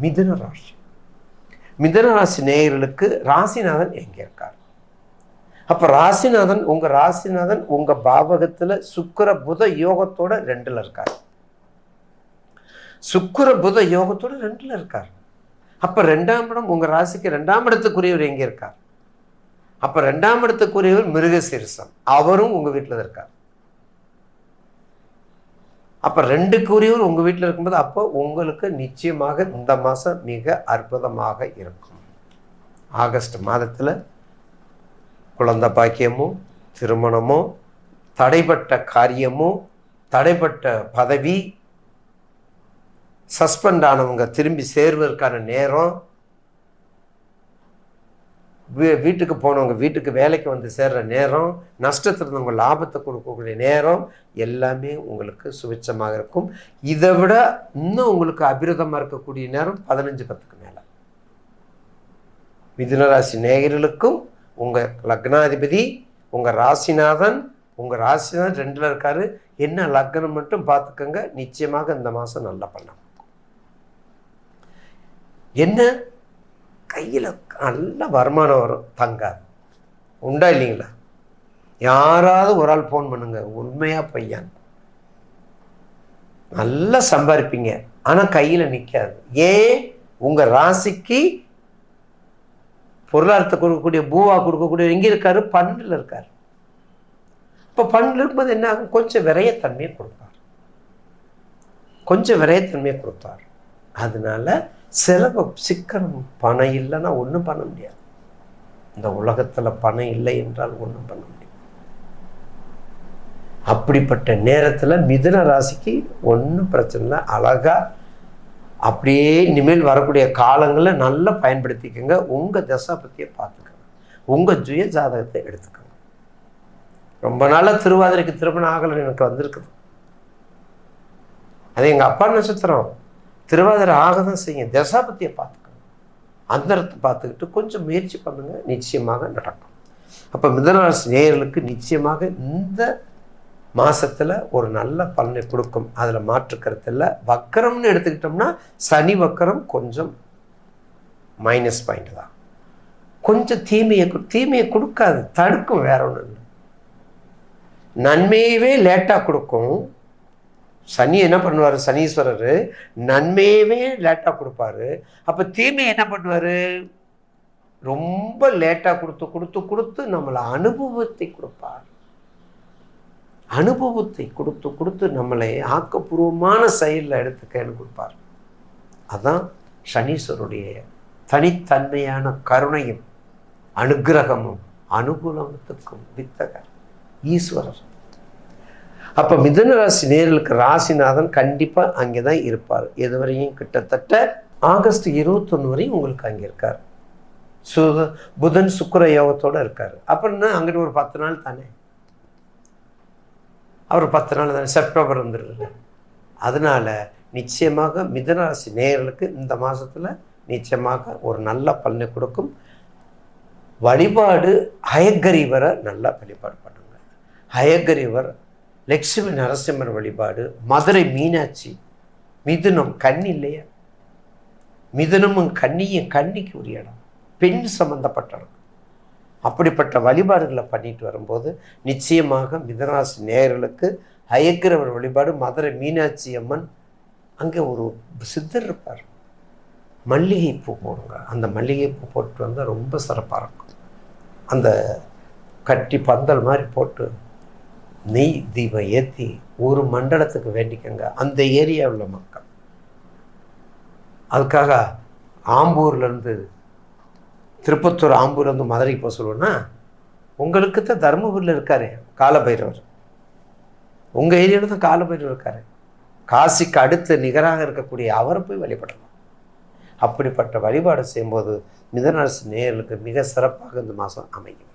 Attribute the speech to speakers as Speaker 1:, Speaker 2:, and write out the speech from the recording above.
Speaker 1: மிதுன ராசி. மிதுன ராசி நேயர்களுக்கு ராசிநாதன் எங்கே இருக்கார்? அப்போ ராசிநாதன் உங்க ராசிநாதன் உங்க பாவகத்தில் சுக்கர புத யோகத்தோட ரெண்டில் இருக்கார். சுக்கர புத யோகத்தோட ரெண்டில் இருக்கார். அப்போ ரெண்டாம் இடம் உங்க ராசிக்கு ரெண்டாம் இடத்துக்குரியவர் எங்கே இருக்கார்? அப்போ ரெண்டாம் இடத்துக்குரியவர் மிருகசீரிசம். அவரும் உங்க வீட்டில் தான் இருக்கார். அப்போ ரெண்டுக்குரியவர் உங்கள் வீட்டில் இருக்கும்போது அப்போ உங்களுக்கு நிச்சயமாக இந்த மாதம் மிக அற்புதமாக இருக்கும். ஆகஸ்ட் மாதத்தில் குழந்தை பாக்கியமும் திருமணமும் தடைப்பட்ட காரியமும் தடைப்பட்ட பதவி சஸ்பெண்ட் ஆனவங்க திரும்பி சேர்வதற்கான நேரம் வீ- வீட்டுக்கு போனவங்க வீட்டுக்கு வேலைக்கு வந்து சேர்ற நேரம் நஷ்டத்தில் இருந்தவங்க லாபத்தை கொடுக்கக்கூடிய நேரம் எல்லாமே உங்களுக்கு சுபிச்சமாக இருக்கும். இதை விட இன்னும் உங்களுக்கு அபிரதமாக இருக்கக்கூடிய நேரம் பதினஞ்சு பத்துக்கு மேலே. மிதுனராசி நேயர்களுக்கும் உங்கள் லக்னாதிபதி உங்கள் ராசிநாதன் உங்கள் ராசிநாதன் ரெண்டில் இருக்காரு. என்ன லக்னம் மட்டும் பார்த்துக்கோங்க. நிச்சயமாக இந்த மாதம் நல்லா பண்ணலாம் என்ன? நல்ல வருமானம் வரும். தங்காது. உண்டா இல்லைங்களா? யாராவது ஒரு ஆள் ஃபோன் பண்ணுங்க. உண்மையாக பையன் நல்லா சம்பாதிப்பீங்க ஆனால் கையில் நிற்காது ஏன்? உங்கள் ராசிக்கு பொருளாதாரத்தை கொடுக்கக்கூடிய பூவா கொடுக்கக்கூடிய எங்கே இருக்கார் பன்னில் இருக்கார். இப்போ பன்னில் இருக்கும்போது என்ன ஆகும்? கொஞ்சம் விரையத்தன்மையை கொடுப்பார். கொஞ்சம் விரையத்தன்மையை கொடுப்பார். அதனால செலவு சிக்கனம் பணம் இல்லைன்னா ஒன்றும் பண்ண முடியாது. இந்த உலகத்தில் பணம் இல்லை என்றால் ஒன்றும் பண்ண முடியாது. அப்படிப்பட்ட நேரத்தில் மிதுன ராசிக்கு ஒன்றும் பிரச்சனை இல்லை. அழகாக அப்படியே இனிமேல் வரக்கூடிய காலங்களை நல்லா பயன்படுத்திக்கோங்க. உங்கள் தசாபத்தியை பார்த்துக்கோங்க. உங்கள் சுய ஜாதகத்தை எடுத்துக்கோங்க. ரொம்ப நாளாக திருவாதிரைக்கு திருமணம் ஆகலை எனக்கு வந்திருக்குது. அது எங்கள் அப்பா நட்சத்திரம். திருவாதிரை ஆகதம் செய்யும் தசாபத்தியை பார்த்துக்கணும். அந்தரத்தை பார்த்துக்கிட்டு கொஞ்சம் முயற்சி பண்ணுங்கள் நிச்சயமாக நடக்கும். அப்போ மிதனராசி நேயர்களுக்கு நிச்சயமாக இந்த மாதத்தில் ஒரு நல்ல பலனை கொடுக்கும். அதில் மாற்று இல்லை. வக்கரம்னு எடுத்துக்கிட்டோம்னா சனி வக்கரம் கொஞ்சம் மைனஸ் பாயிண்ட் தான். கொஞ்சம் தீமையை கொடு- தீமையை கொடுக்காது தடுக்கும் வேற ஒன்றும் இல்லை. நன்மையவே லேட்டாக கொடுக்கும். சனி என்ன பண்ணுவார்? சனீஸ்வரர் நன்மையவே லேட்டாக கொடுப்பாரு. அப்போ தீமை என்ன பண்ணுவார்? ரொம்ப லேட்டாக கொடுத்து கொடுத்து கொடுத்து நம்மளை அனுபவத்தை கொடுப்பார். அனுபவத்தை கொடுத்து கொடுத்து நம்மளை ஆக்கப்பூர்வமான செயலில் எடுத்துக்கன்னு கொடுப்பார். அதான் சனீஸ்வருடைய தனித்தன்மையான கருணையும் அனுக்கிரகமும் அனுகூலத்துக்கும் வித்தகர் ஈஸ்வரர். அப்போ மிதன ராசி நேர்களுக்கு ராசிநாதன் கண்டிப்பாக அங்கே தான் இருப்பார். இதுவரையும் கிட்டத்தட்ட ஆகஸ்ட் இருபத்தொன்று வரையும் உங்களுக்கு அங்கே இருக்கார். சு புதன் சுக்கர யோகத்தோட இருக்கார். அப்படின்னா அங்கிட்டு ஒரு பத்து நாள் தானே? அவர் பத்து நாள் தானே? செப்டம்பர் வந்துடுறாரு. அதனால் நிச்சயமாக மிதனராசி நேயர்களுக்கு இந்த மாதத்தில் நிச்சயமாக ஒரு நல்ல பலனை கொடுக்கும். வழிபாடு ஹயக்கரிவரை நல்லா வழிபாடு பண்ணுங்க. ஹயக்கரிவர் லட்சுமி நரசிம்மர் வழிபாடு மதுரை மீனாட்சி மிதுனம் கண் இல்லையா? மிதுனமும் கண்ணியும் கண்ணிக்கு உரிய இடம். பெண் சம்மந்தப்பட்ட இடம். அப்படிப்பட்ட வழிபாடுகளை பண்ணிட்டு வரும்போது நிச்சயமாக மிதராசி நேயர்களுக்கு அயக்கிறவர் வழிபாடு மதுரை மீனாட்சி அம்மன் அங்கே ஒரு சித்தர் இருப்பார். மல்லிகைப்பூ போடுங்க. அந்த மல்லிகைப்பூ போட்டு வந்தால் ரொம்ப சிறப்பாக இருக்கும். அந்த கட்டி பந்தல் மாதிரி போட்டு நெய் தீபம் ஏற்றி ஒரு மண்டலத்துக்கு வேண்டிக்கங்க. அந்த ஏரியாவில் உள்ள மக்கள். அதுக்காக ஆம்பூர்லேருந்து திருப்பத்தூர் ஆம்பூர்லேருந்து மதுரைக்கு போக சொல்லுவேன்னா உங்களுக்கு தான் தருமபுரியில் இருக்காரு காலபைரவர். உங்கள் ஏரியாவில் தான் காலபைரவர் இருக்கார். காசிக்கு அடுத்து நிகராக இருக்கக்கூடிய அவரை போய் வழிபடலாம் அப்படிப்பட்ட வழிபாடு செய்யும்போது மிதனரசு நேயர்களுக்கு மிக சிறப்பாக இந்த மாதம் அமையும்.